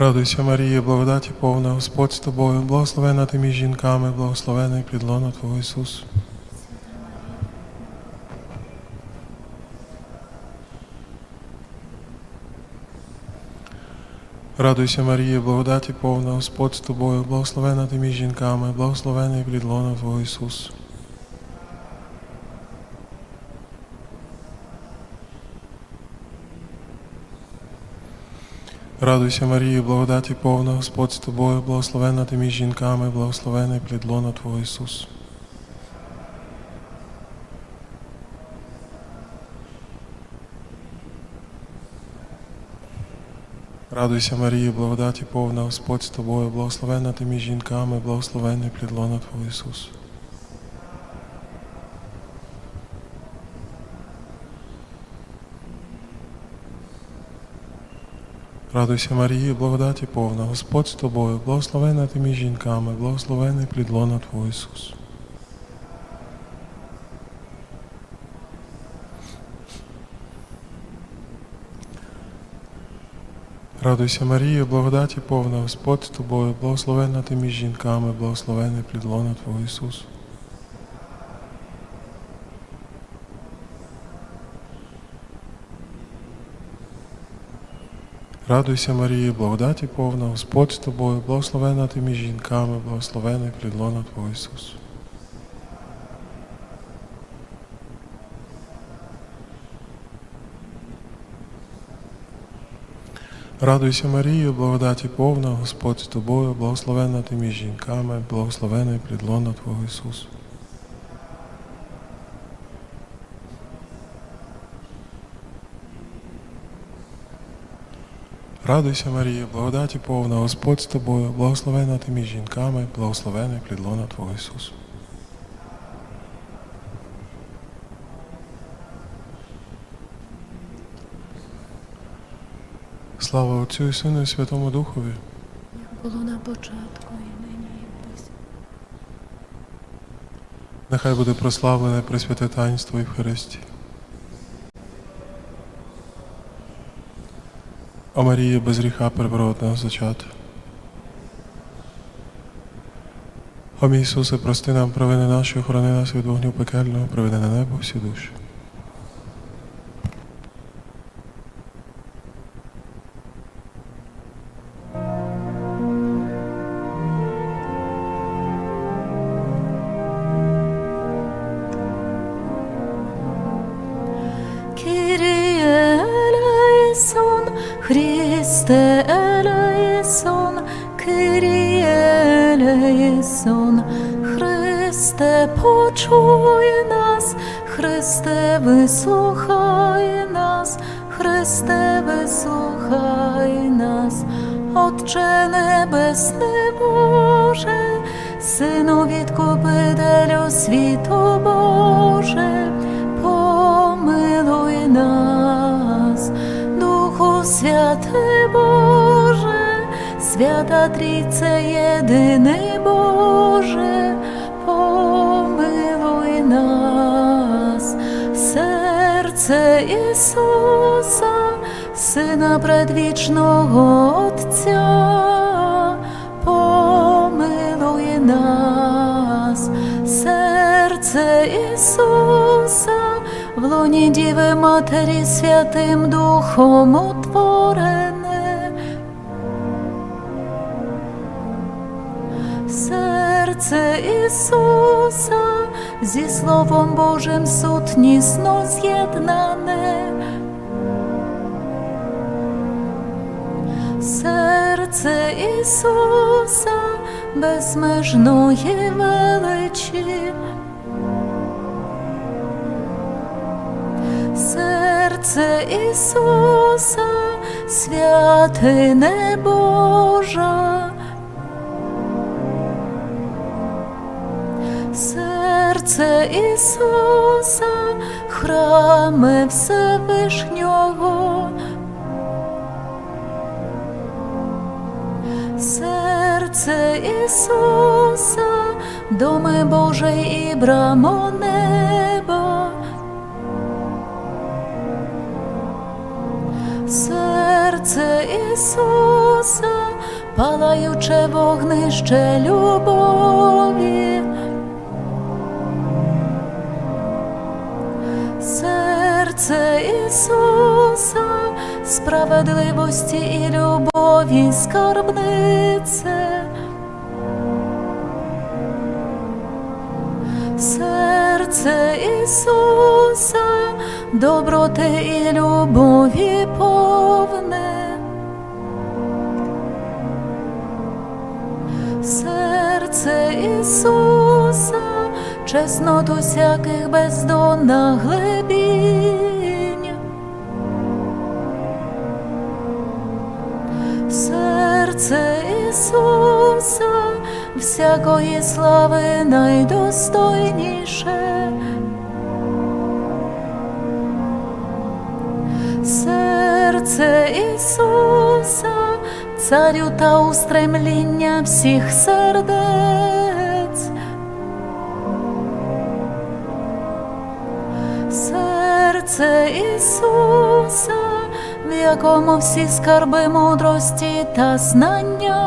Радуйся, Марія, благодаті повна, Господь з тобою, благословена ти між жінками, благословений підлона Твого Ісус. Радуйся, Марія, благодаті повна, Господь з тобою, благословена ти між жінками, благословений підлона Твого Ісус. Радуйся, Марія, благодаті повна, Господь з тобою, благословена ти між жінками, благословений плід лона Твого Ісус. Радуйся, Марія, благодаті повна, Господь з тобою, благословена ти між жінками, благословений плід лона Твого Ісус. Радуйся, Марія, благодаті повна, Господь з тобою, благословена ти між жінками, благословений плід лона Твого Ісус. Радуйся, Марія, благодаті повна, Господь з тобою, благословена ти між жінками, благословений плід лона Твого Ісус. Радуйся, Марія, благодаті повна, Господь з тобою, благословена ти між жінками, благословений плід лона Твого Ісус. Радуйся, Марія, благодаті повна, Господь з тобою, благословена ти між жінками, благословений плід лона Твого Ісус. Радуйся, Марія, благодаті повна, Господь з тобою, благословена ти між жінками, благословений плід лона Твого Ісус. Слава Отцю і Сину і Святому Духові. як було на початку і нині, і повсякчас. Нехай буде прославлене Пресвяте Таїнство і в Христі. О Марія без гріха первородного зачата. О мій Ісусе, прости нам провини наші, охорони нас від вогню пекельного, приведи на небо всі душі. Христе, вислухай нас, Отче Небесний Боже, Сину відкупителю світу Боже, помилуй нас, Духу Святий Боже, свята Трійце єдиний Боже, помилуй нас, серце Ісуса, Сина предвічного Отця, помилуй нас, серце Ісуса, в лоні Діви Матері Святим Духом утворене. Серце Ісуса зі Словом Божим сутнісно з'єднане. Серце Ісуса безмежної величі. Серце Ісуса, святине Божа. Серце Ісуса, храме Всевишнього. Ісуса, доми Божий і брамо неба. Серце Ісуса, палаюче вогнище любові. Серце Ісуса, справедливості і любові скарбнице. Серце Ісуса, доброти і любові повне. Серце Ісуса, чесноту всяких бездонна глибінь. Серце Ісуса, всякої слави найдостойніше. Ісуса, царю та устремління всіх сердець. Серце Ісуса, в якому всі скарби мудрості та знання.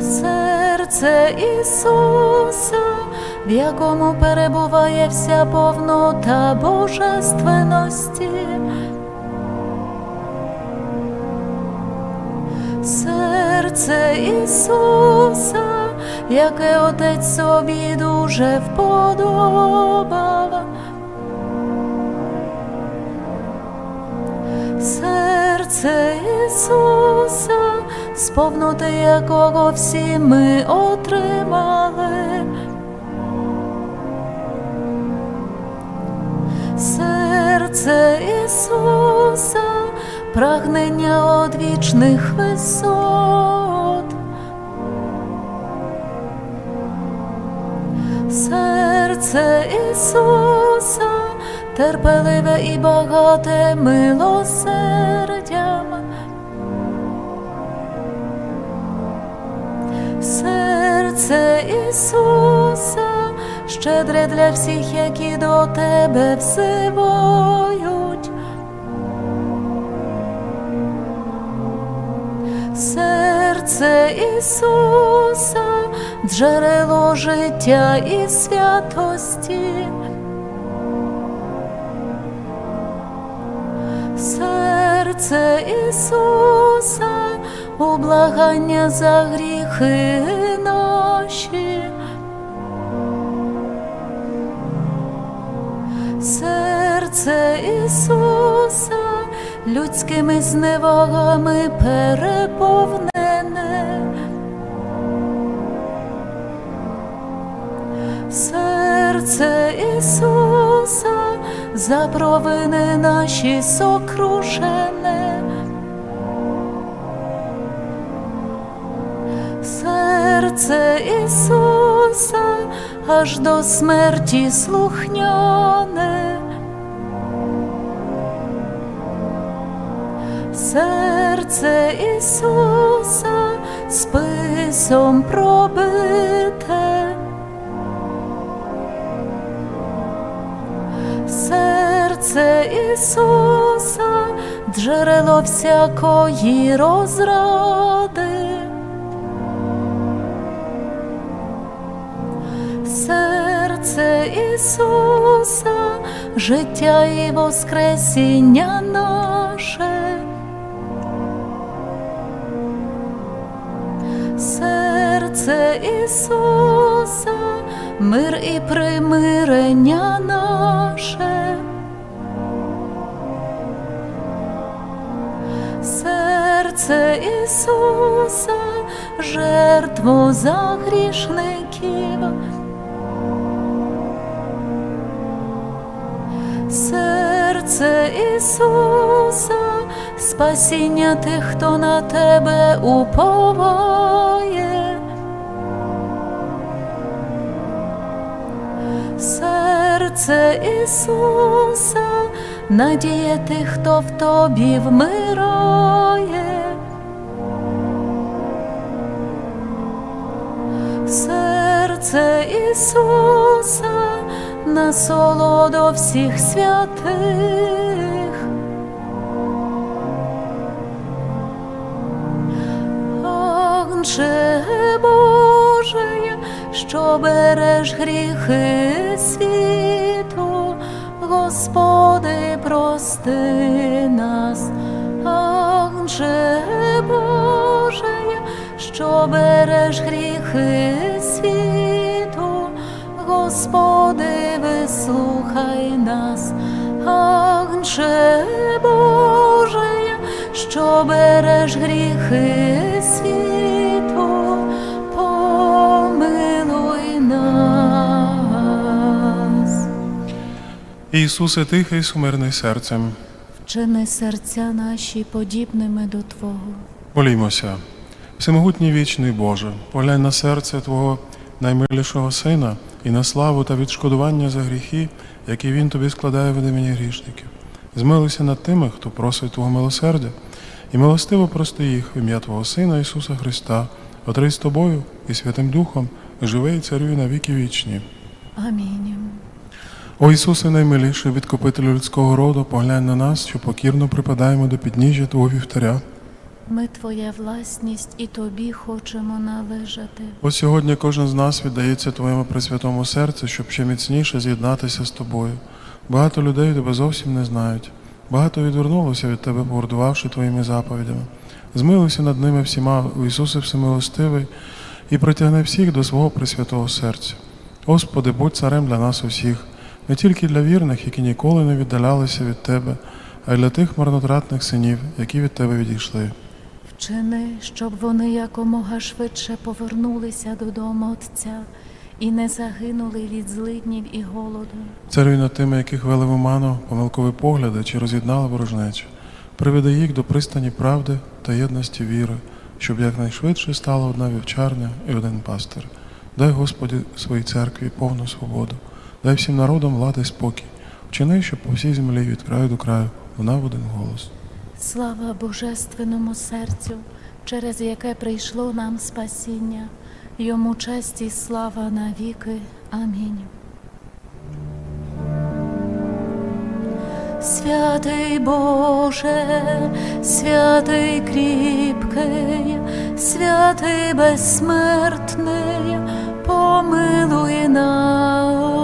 Серце Ісуса, в якому перебуває вся повнота божественності. Серце Ісуса, яке Отець собі дуже вподобав. Серце Ісуса, з повноти якого всі ми отримали. Серце Ісуса, прагнення одвічних висот. Серце Ісуса, терпеливе і багате милосердям. Серце Ісуса, щедре для всіх, які до тебе взивають. Серце Ісуса, джерело життя і святості. Серце Ісуса, ублагання за гріхи Серце Ісуса, людськими зневагами переповнене. Серце Ісуса, за провини наші сокрушене. Серце Ісуса, аж до смерті слухняне. Серце Ісуса списом пробите. Серце Ісуса, джерело всякої розради. Серце Ісуса, життя і воскресіння наше. Серце Ісуса, мир і примирення наше. Серце Ісуса, жертву за грішників. Серце Ісуса, спасіння тих, хто на тебе уповає. Серце Ісуса, надія тих, хто в тобі вмирає. Серце Ісуса, насолодо всіх святих. Агнче Божий, що береш гріхи світу, Господи, прости нас, Агнче Божий, що береш гріхи світу, Господи, вислухай нас, Агнче Божий, що береш гріхи світу, Ісусе, тихий, сумирний серцем, Вчини серця наші подібними до Твого. молімося. Всемогутній вічний Боже, поглянь на серце Твого наймилішого Сина і на славу та відшкодування за гріхи, які Він тобі складає від імені грішників. Змилуйся над тими, хто просить Твого милосердя, і милостиво прости їх в ім'я Твого Сина Ісуса Христа, отрий з Тобою і Святим Духом, живий і царює на віки вічні. Амінь. О Ісусе, наймиліший відкупителю людського роду, поглянь на нас, що покірно припадаємо до підніжжя Твого вівтаря. Ми Твоя власність і Тобі хочемо належати. Ось сьогодні кожен з нас віддається Твоєму пресвятому серцю, щоб ще міцніше з'єднатися з Тобою. Багато людей Тебе зовсім не знають. Багато відвернулося від Тебе, погордувавши Твоїми заповідями. Змилуйся над ними всіма, у Ісусе Всемилостивий, і притягни всіх до свого пресвятого серця. Господи, будь царем для нас усіх, не тільки для вірних, які ніколи не віддалялися від Тебе, а й для тих марнотратних синів, які від Тебе відійшли. Вчини, щоб вони якомога швидше повернулися додому Отця і не загинули від злиднів і голоду. Царюй над тими, яких вели в оману, помилкові погляди чи роз'єднали ворожнечу. Приведи їх до пристані правди та єдності віри, щоб якнайшвидше стала одна вівчарня і один пастир. Дай Господі своїй церкві повну свободу, дай всім народам влади спокій. Вчини, щоб по всій землі від краю до краю лунав один голос. Слава Божественному серцю, через яке прийшло нам спасіння, йому честь і слава навіки. Амінь. Святий Боже, святий кріпкий, святий безсмертний, помилуй нас,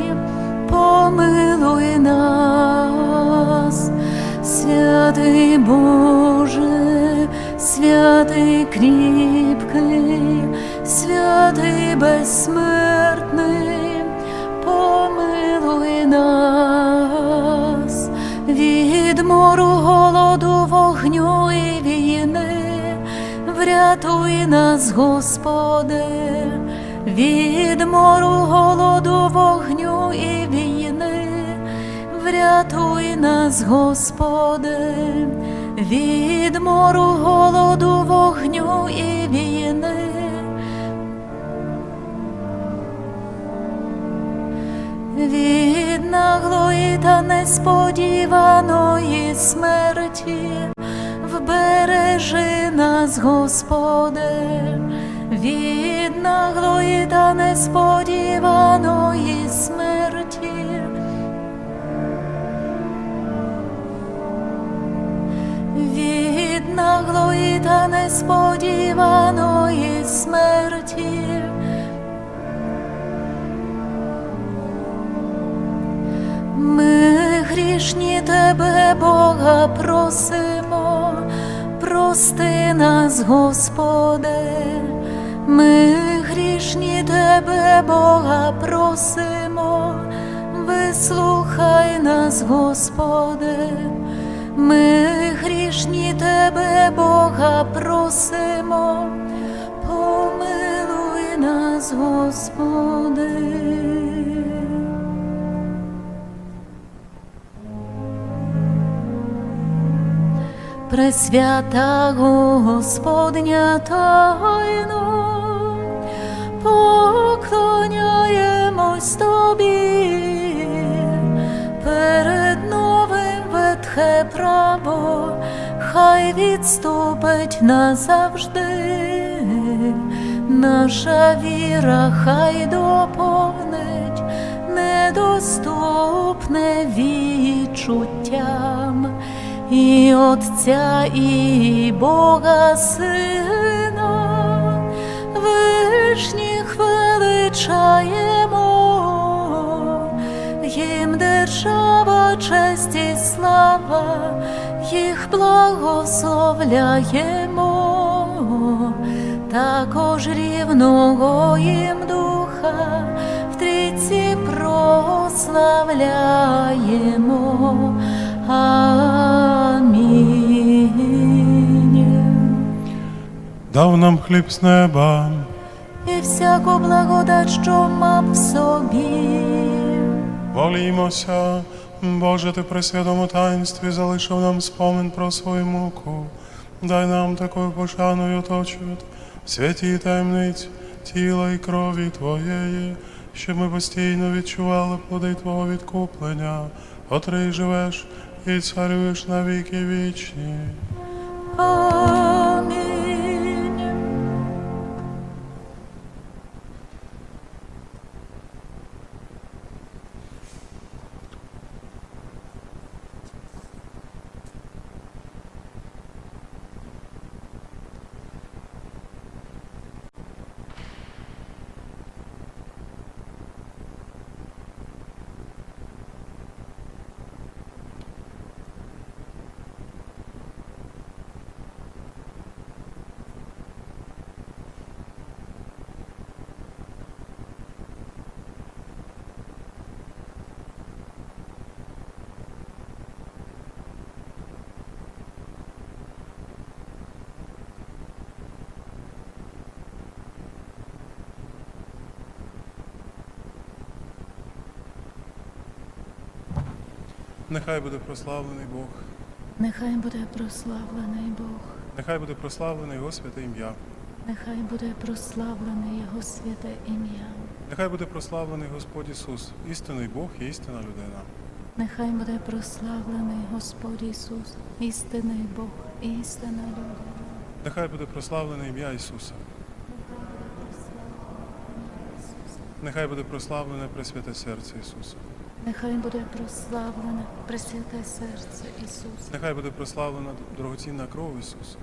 Господи, від мору голоду, вогню і війни, врятуй нас, Господи, від мору голоду, вогню та несподіваної смерті вбережи нас, Господи, від наглої та несподіваної смерті. Від наглої та несподіваної смерті. Ми грішні тебе, Бога, просимо, прости нас, Господи, ми грішні тебе, Бога, просимо, вислухай нас, Господи, ми грішні тебе, Бога, просимо, помилуй нас, Господи. Пресвята Господня тайно, поклоняємось тобі, перед новим ветхе право. Нехай відступить назавжди, наша віра хай доповнить недоступне відчуттям і Отця, і Бога Сина, вишніх величаємо, їм держава, честь і слава, їх благословляємо, також рівного їм духа в трійці прославляємо. Амінь. Дав нам хліб з неба, І всяку благодать, що мав в собі. молімося, Боже, ти при святому таїнстві залишив нам спомин про свою муку. Дай нам такою пошаною оточувати в святій таємниці тіла і крові Твоєї, щоб ми постійно відчували плоди Твого відкуплення, котрий живеш і царюєш на віки вічні. Нехай буде прославлений Бог, Нехай буде прославлений Бог, нехай буде прославлений Його святе ім'я, нехай буде прославлене Його святе ім'я, нехай буде прославлений Господь Ісус, істинний Бог і істинна людина. нехай буде прославлений Господь Ісус, істинний Бог, і істина людина. Нехай буде прославлене ім'я Ісуса. Нехай буде прославлене Пресвяте серце Ісуса. Нехай буде прославлене Пресвяте серце Ісуса. Нехай буде прославлена дорогоцінна кров Ісуса.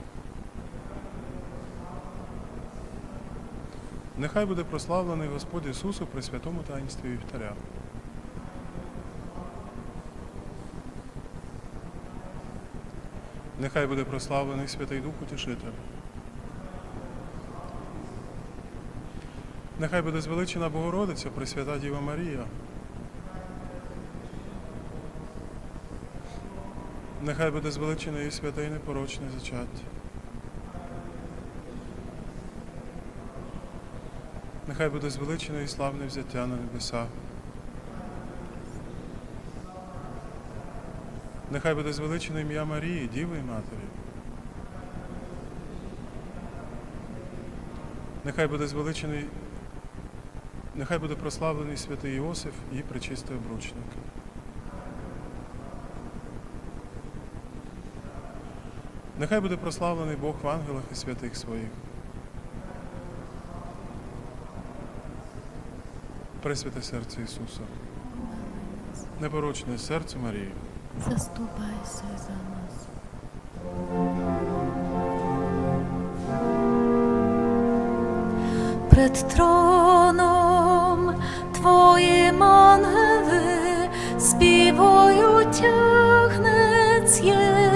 Нехай буде прославлений Господь Ісус у Пресвятому таїнстві Вівтаря. Нехай буде прославлений Святий Дух Утішитель. Нехай буде звеличена Богородиця, Пресвята Діва Марія. Нехай буде звеличене і святе і непорочне зачаття. Нехай буде звеличене і славне взяття на небеса. Нехай буде звеличене ім'я Марії, Діви і Матері. Нехай буде звеличений, нехай буде прославлений святий Іосиф і пречистий обручник. Нехай буде прославлений Бог в ангелах і святих своїх. Пресвяте серце Ісуса, непорочне серце Марії. Заступайся за нас. Пред троном ангели співають тягнець є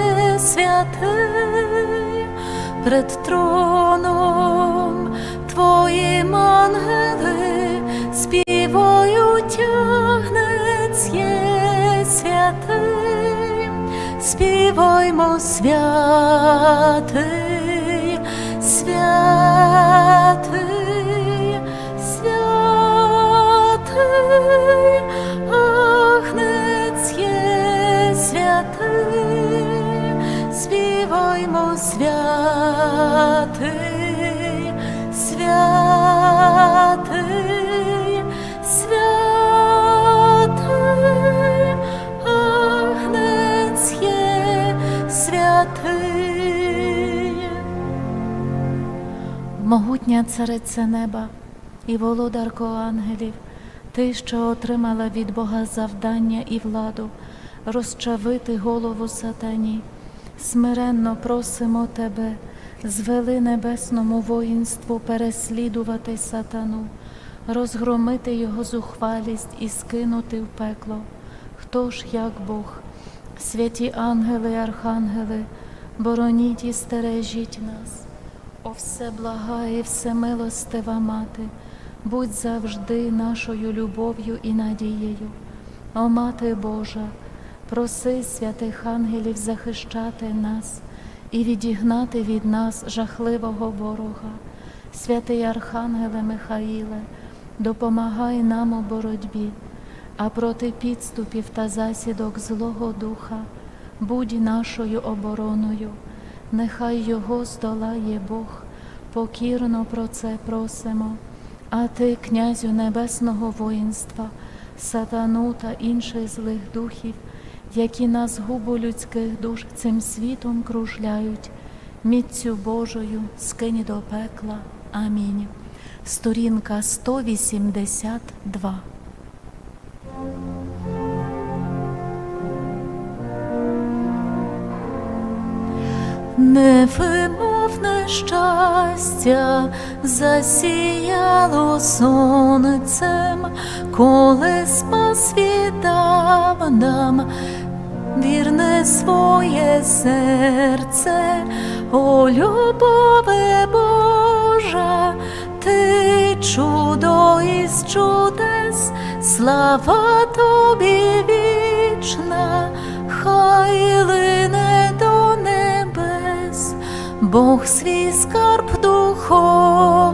святий. Пред троном Твоїм ангели співою тягнець є святий. Співаймо святий, Могутня цариця неба і володарко ангелів, ти, що отримала від Бога завдання і владу розчавити голову сатані, смиренно просимо тебе, звели небесному воїнству переслідувати сатану, розгромити його зухвалість і скинути в пекло. Хто ж як Бог? Святі ангели, архангели, бороніть і стережіть нас. О все блага і все милостива мати, будь завжди нашою любов'ю і надією. О Мати Божа, проси святих ангелів захищати нас і відігнати від нас жахливого ворога. Святий Архангеле Михаїле, допомагай нам у боротьбі, а проти підступів та засідок Злого Духа будь нашою обороною. Нехай його здолає Бог, покірно про це просимо. А ти, князю небесного воїнства, сатану та інших злих духів, які на згубу людських душ цим світом кружляють, міцю Божою скинь до пекла. Амінь. Сторінка 182. Невимовне щастя засіяло сонцем, коли спас віддав нам вірне своє серце, о любове Божа, ти чудо із чудес, слава тобі вічна, хай лине Бог свій скарб духовний,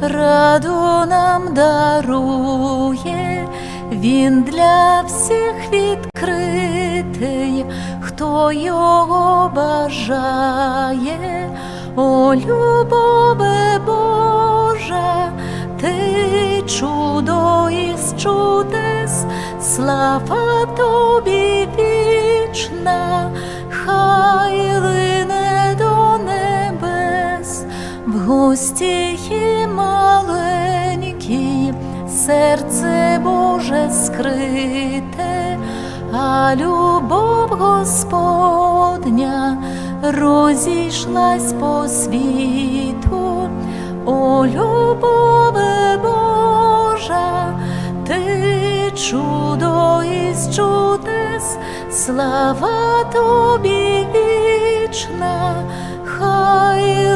раду нам дарує, він для всіх відкритий, хто його бажає, о любове Божа, ти чудо із чудес, слава тобі вічна, хай небес, в гості є маленькі, серце Боже скрите, а любов Господня розійшлась по світу, о любове Божа, ти чудо із чудес, слава тобі вічна, хай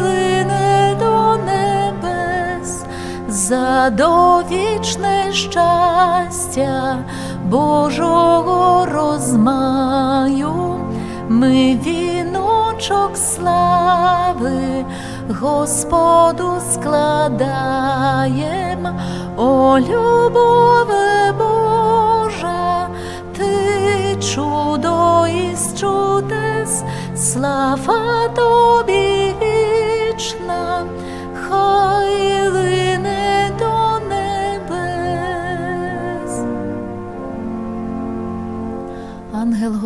за довічне щастя Божого розмаю, ми віночок слави Господу складаєм, о любове Божа, ти чудо із чудес, слава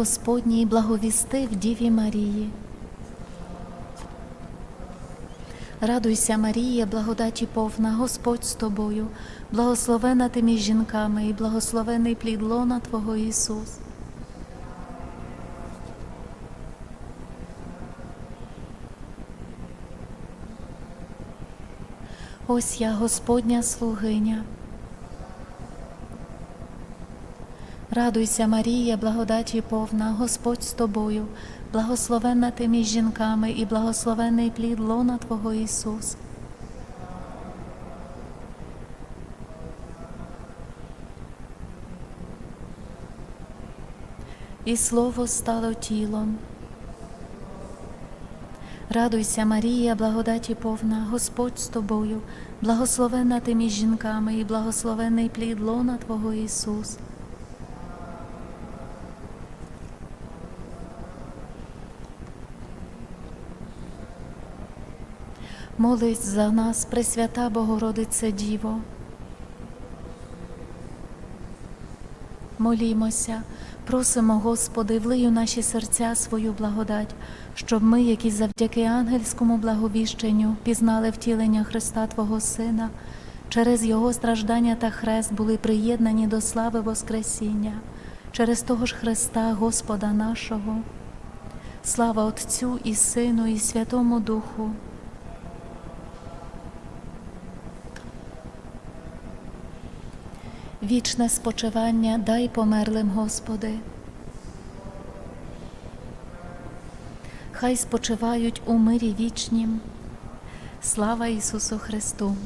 Господній благовістив Діві Марії. Радуйся, Марія, благодаті повна, Господь з тобою, благословена ти між жінками і благословений плід лона Твого Ісус. Ось я, Господня слугиня. Радуйся, Марія, благодаті повна, Господь з тобою, благословенна ти між жінками і благословений плід лона Твого Ісус. І Слово стало тілом. Радуйся, Марія, благодаті повна, Господь з тобою, благословенна ти між жінками і благословений плід лона Твого Ісус. Молись за нас, Пресвята Богородице Діво. Молімося, Просимо, Господи, влий у наші серця свою благодать, щоб ми, які завдяки ангельському благовіщенню пізнали втілення Христа Твого Сина, через Його страждання та хрест були приєднані до слави Воскресіння, через того ж Христа, Господа нашого. Слава Отцю і Сину, і Святому Духу. Вічне спочивання дай померлим, Господи. Хай спочивають у мирі вічнім. Слава Ісусу Христу!